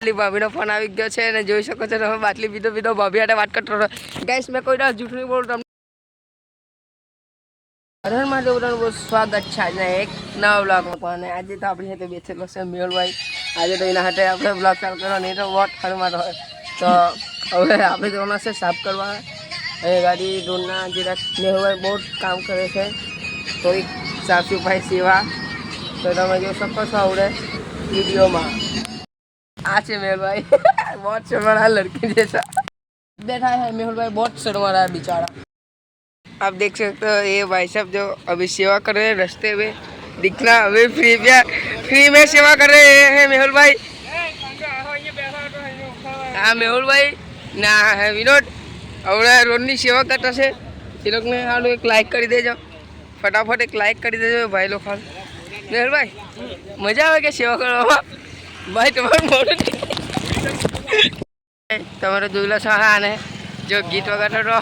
બાટલી ભાભીનો ફોન આવી ગયો છે અને જોઈ શકો છો તમે બાટલી પીધો પીધો ભાભી હાટે વાત કરતો ગાઈસ મેં કોઈ જૂઠું નહીં બોલું, તમને હરણ માટે બહુ સ્વાગત છે આજના એક નવા બ્લોગમાં અને આજે તો આપણી સાથે બેઠેલો છે મેહુલભાઈ. આજે તો એના હાટે આપણે બ્લોગ ચાલુ કરવા નહીં તો વોટ હરમાટ હોય. તો હવે આપણે જવાના છે સાફ કરવા. એ ગાડી રોડના જરાક મેહુલભાઈ બહુ કામ કરે છે. થોડીક સાફ સફાઈ સેવા. તો તમે જોઈ શકો છો આવડે વિડીયોમાં. છે मेहुल बहुत शर्मा लड़की जैसा बैठा है मेहुल भाई बहुत शर्मा रहा है बेचारा आप देख सकते हो ये भाई साहब जो अभी सेवा कर रहे हैं रास्ते में दिखना अभी फ्री में फ्री में सेवा कर रहे हैं मेहुल भाई હા મેહુલભાઈ ના હે વિનોદ હવે રોડની સેવા કરતા છે એ લોકોને હાલું એક લાઈક કરી દેજો ફટાફટ એક લાઈક કરી દેજો ભાઈ લોકો મેહુલભાઈ મજા આવે કે સેવા કરવામાં ભાઈ તમારું મોડું તમારે જોઈ લો છો હા ને જો ગીત વગાડો તો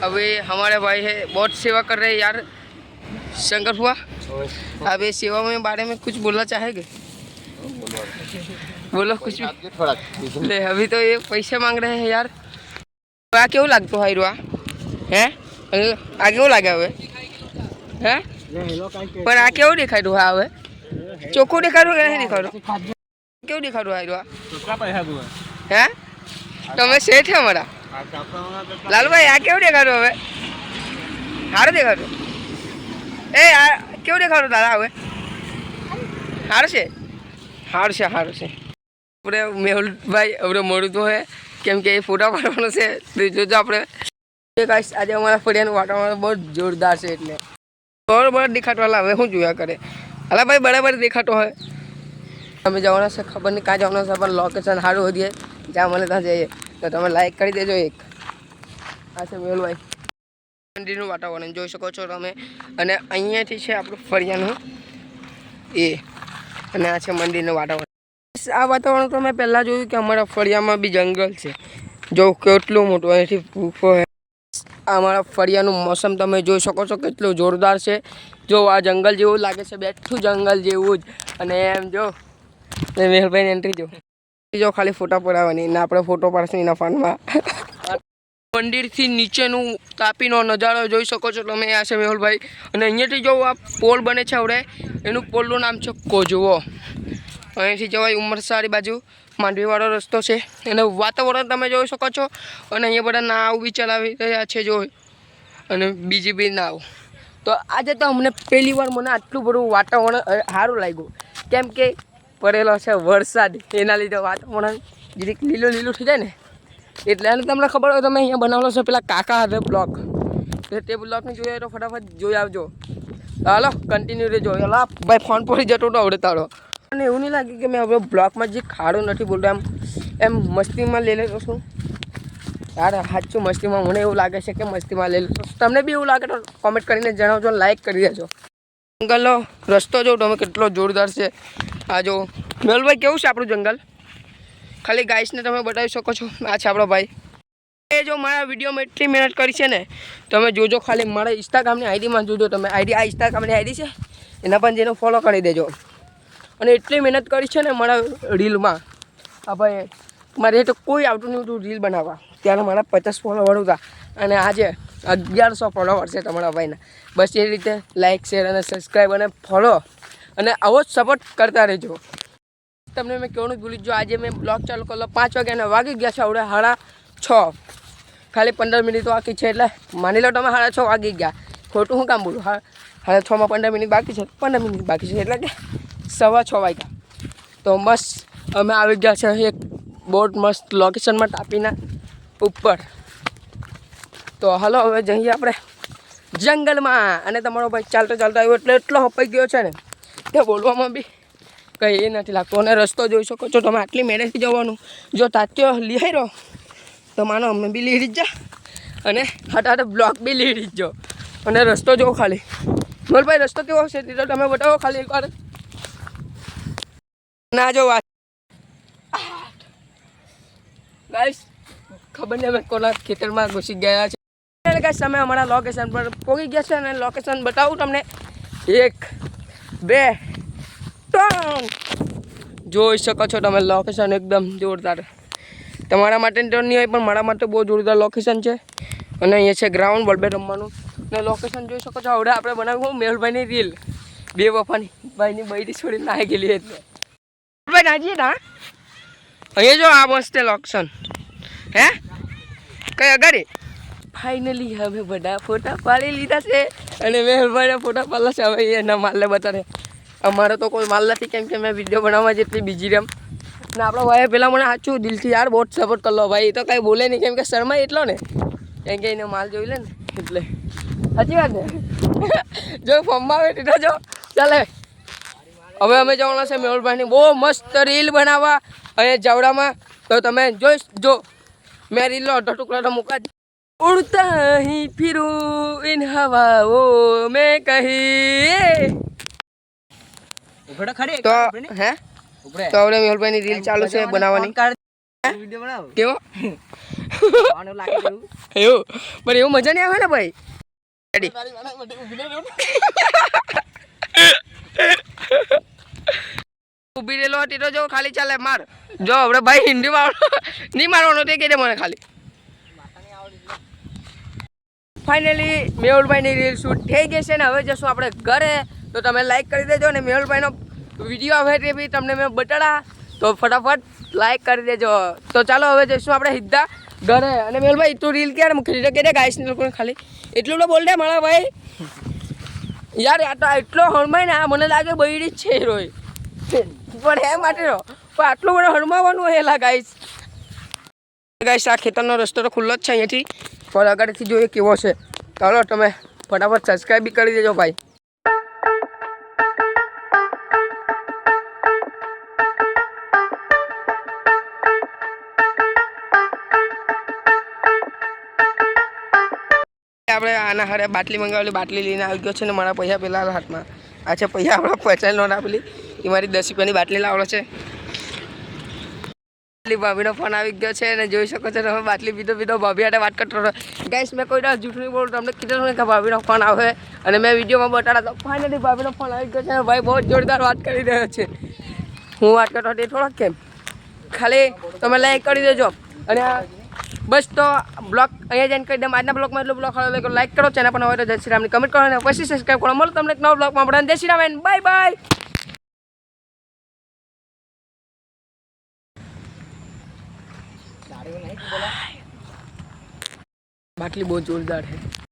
अभी हमारे भाई है बहुत सेवा कर रहे हैं यार शंकर हुआ अब ये सेवा में बारे में कुछ बोलना चाहेंगे बोलो कुछ भी થોડાક ले अभी तो ये पैसे मांग रहे हैं यार આ કેવું લાગતું હોય રૂઆ હે આ કેવું લાગે હવે હે પણ આ કેવું દેખાડ્યું હા હવે? ચોખ્ખું દેખાડું કે નહીં દેખાડું કેવું દેખાડું આ રૂઆ કેટલા પૈસા તું હે? તમે શેઠ છે અમારા લાલભાઈ આ કેવું દેખાડું હવે? સારું દેખાડું એ આ કેવું દેખાડું દાદા હવે? સારું છે? સારું છે સારું છે. આપણે મેહુલભાઈ આપણે મોડું તો હે. કેમ કે એ ફોટા પાડવાનો છે. જોજો આપણે આજે અમારા ફળિયાનું વાતાવરણ બહુ જોરદાર છે એટલે. બરાબર દેખાતો હવે શું જોયા કરે? હાલા ભાઈ, બરાબર દેખાતો હોય. અમે જવાના છે, ખબર નહીં કાં જવાના છે, પણ લોકેશન સારું વધીએ જ્યાં મને ત્યાં જઈએ. તો તમે લાઈક કરી દેજો એક. આ છે મેહુલભાઈ મંદિરનું વાતાવરણ જોઈ શકો છો તમે. અને અહીંયાથી છે આપણું ફળિયાનું એ. અને આ છે મંદિરનું વાતાવરણ. આ વાતાવરણ તો મેં પહેલાં જોયું કે અમારા ફળિયામાં બી જંગલ છે. જો કેટલું મોટું, અહીંથી ભૂખો અમારા ફળિયાનું મોસમ તમે જોઈ શકો છો કેટલું જોરદાર છે. જો આ જંગલ જેવું લાગે છે, બેઠું જંગલ જેવું જ. અને એમ જો મેહુલભાઈની એન્ટ્રી જો જો ખાલી ફોટા પડાવવાની, ને આપણે ફોટો પાડશું એના ફોનમાં. મંદિરથી નીચેનું તાપીનો નજારો જોઈ શકો છો તમે, આ છે મેહુલભાઈ. અને અહીંયાથી જો આ પોલ બને છે આપણે એનું પોલનું નામ છે કોજવો. અહીંથી જવાય ઉમરસારી બાજુ. માંડવીવાળો રસ્તો છે. એનું વાતાવરણ તમે જોઈ શકો છો. અને અહીંયા બધા નાવ બી ચલાવી રહ્યા છે જો અને બીજી બી નાવ. તો આજે તો અમને પહેલી વાર મને આટલું બધું વાતાવરણ સારું લાગ્યું. કેમ કે પડેલો છે વરસાદ. એના લીધે વાતાવરણ જીરીક લીલું લીલું થઈ જાય ને. એટલે અને તમને ખબર હોય તમે અહીંયા બનાવેલો છે પેલા કાકા હવે બ્લોક તો તે બ્લોકને જોઈએ તો ફટાફટ જોઈ આવજો. હાલો કન્ટિન્યુ રહેજો. હલા ભાઈ ફોન પડી જતો તો આવડે તારો. અને એવું નહીં લાગે કે મેં હવે બ્લોકમાં જે ખાડો નથી બોલતો એમ એમ મસ્તીમાં લઈ લેતો છું. યાર સાચું મસ્તીમાં મને એવું લાગે છે કે મસ્તીમાં લઈ લેતો. તમને બી એવું લાગે તો કોમેન્ટ કરીને જણાવજો લાઈક કરી દેજો. જંગલનો રસ્તો જો તમે કેટલો જોરદાર છે. આ જો મેલભાઈ કેવું છે આપણું જંગલ? ખાલી ગાઈસને તમે બતાવી શકો છો. આ છે આપણો ભાઈ. એ જો મારા વિડીયોમાં એટલી મહેનત કરી છે ને, તમે જોજો ખાલી મારા ઇન્સ્ટાગ્રામની આઈડીમાં જોજો તમે. આઈડી આ ઇન્સ્ટાગ્રામની આઈડી છે. એના પણ જેને ફોલો કરી દેજો. અને એટલી મહેનત કરી છે ને મારા રીલમાં. આ ભાઈ, મારે તો કોઈ આવતું નહીં હતું રીલ બનાવવા. ત્યારે મારા પચાસ ફોલોવર હતા. અને આજે અગિયારસો ફોલોવર છે તમારા ભાઈના. બસ એ રીતે લાઇક શેર અને સબસ્ક્રાઈબ અને ફોલો અને આવો જ સપોર્ટ કરતા રહેજો. તમને મેં કહેવાનું ભૂલી જો આજે મેં બ્લોગ ચાલુ કરેલો. પાંચ વાગ્યાના વાગી ગયા છે આવડે સાડા છ. ખાલી પંદર મિનિટ બાકી છે એટલે માની લો તમે સાડા છ વાગી ગયા. ખોટું હું કામ બોલું? હા, સાડા છમાં પંદર મિનિટ બાકી છે. પંદર મિનિટ બાકી છે એટલે કે સવા છ વાગ્યા. તો મસ્ત, અમે આવી ગયા છે એક બોટ મસ્ત લોકેશનમાં ટાપીના ઉપર. તો હલો, હવે જઈએ આપણે જંગલમાં. અને તમારો ભાઈ ચાલતો ચાલતો આવ્યો એટલે એટલો હપાઈ ગયો છે ને. કે બોલવામાં બી કંઈ એ નથી લાગતું. અને રસ્તો જોઈ શકો છો, તમે આટલી મેળેથી જવાનું. જો તાત્યો લીહાઈ રહ્યો, તો માનો અમે બી લીધી જ. અને હટાટ હાટ બ્લોક બી લીધી જ જો. અને રસ્તો જોવો ખાલી. મોલભાઈ રસ્તો કેવો છે તો તમે બતાવો ખાલી એકવાર. ના, જો વાત. ગાઈસ ખબર નહીં અમે કોના ખેતરમાં ઘૂસી ગયા છે. ગાઈસ તમે અમારા લોકેશન પર પહોંચી ગયા છે અને લોકેશન બતાવું તમને એક, બે, ત્રણ. જોઈ શકો છો તમે લોકેશન એકદમ જોરદાર. તમારા માટે તો નહીં હોય, પણ મારા માટે બહુ જોરદાર લોકેશન છે. અને અહીંયા છે ગ્રાઉન્ડ બોલ રમવાનું. અને લોકેશન જોઈ શકો છો. આવડે આપણે બનાવ્યું મેહુલભાઈની રીલ બે વફાની ભાઈની બૈરી છોડી નાહી ગયેલી એટલે ભાઈ નાજીએ ના અહીંયા જો આ મસ્ત લોકેશન હે? કઈ અગાડી? ફાઇનલી હવે બધા ફોટા પાડી લીધા છે. અને મેં ફોટા પાડલા છે. હવે એના માલને બતાવે અમારે તો કોઈ માલ નથી. કેમ કે મેં વીડિયો બનાવવા જેટલી બીજી રેમ ને આપણો ભાઈ પેલા મને સાચું દિલથી યાર બહુ સપોર્ટ કરલો ભાઈ. એ તો કાંઈ બોલે નહીં. કેમ કે શર્મા એટલો ને. કેમ કે એને માલ જોઈ લે ને. એટલે. સાચી વાત ને? જો ફોર્મમાં આવે ટીટા જો. ચાલે. હવે અમે જવાના છે મેહુલભાઈની. બહુ મસ્ત રીલ બનાવવા. અહીંયા જાવડામાં. તો તમે જોઈશ જો. મેં રીલનો અડધો ટુકડો મૂકા ઉડતા અહીં ફિરું ઇન હવાઓ મેં કહી. હે? તો આપણે મેહુલભાઈની રીલ ચાલુ છે બનાવવાની. કેવો? એવું. પણ એવું મજા નહીં આવે ને ભાઈ? ઊભી રહેલો હતી તો જો ખાલી ચાલે માર. જો આપણે ભાઈ હિન્દી વાળો નહીં મારવાનો તે કહી દે મને ખાલી. ફાઇનલી મેહુલભાઈની રીલ શૂટ થઈ ગઈ છે ને હવે જશું આપણે ઘરે. તો તમે લાઈક કરી દેજો ને મેહુલભાઈનો વીડિયો આવે તે બી તમને મેં બટાડા તો ફટાફટ લાઈક કરી દેજો. તો ચાલો હવે જઈશું આપણે સીધા ઘરે. અને મેહુલભાઈ, તું રીલ ક્યારે મૂકી દીધો? કે ગાઈશ લોકોને ખાલી. એટલું તો બોલ દે મારા ભાઈ. યાર, આ તો એટલો હણમાય ને, આ મને લાગે બૈડી જ છે રોય. પણ એ માટે રો, પણ આટલું બધું હરમાવાનું હેલા ગાઈસ. ગાઈશ આ ખેતરનો રસ્તો તો ખુલ્લો જ છે અહીંયાથી. પણ આગળથી જોઈએ કેવો છે. ચાલો તમે ફટાફટ સબસ્ક્રાઈબ બી કરી દેજો ભાઈ. આપણે આના હારે બાટલી મંગાવેલી, બાટલી લઈને આવી ગયો છે ને મારા પૈસા પહેલાં હાથમાં. આ છે પૈસા, આપણા પચાસ નોટ આપેલી. એ મારી દસ રૂપિયાની બાટલી લાવડો છે. ભાભીનો ફોન આવી ગયો છે અને જોઈ શકો છો તમે બાટલી પીધો પીધો ભાભી હાટે વાત કરતો હતો ગાઈસ મેં કોઈ જૂઠું નહીં બોલું, તમને કીધું ને કે ભાભીનો ફોન આવે. અને મેં વિડીયોમાં બતાડા તો ફાઇનલી ભાભીનો ફોન આવી ગયો છે ભાઈ બહુ જોરદાર વાત કરી રહ્યો છે. હું વાત કરતો હતો એ થોડોક કેમ? ખાલી તમે લાઈક કરી દેજો. અને બસ તો બ્લોગ અહીંયા જઈને કહી દઉં, આજના બ્લોગમાં એટલું બ્લોગ લાઈક લાઈક કરો. ચેનલ પણ હોય તો જય શ્રી રામની કમેન્ટ કરો અને પછી સબસ્ક્રાઈબ કરો. મળો તમને એક નવો બ્લોગમાં આપણે જય શ્રી રામ બાય બાય બાટલી બહુ જોરદાર છે.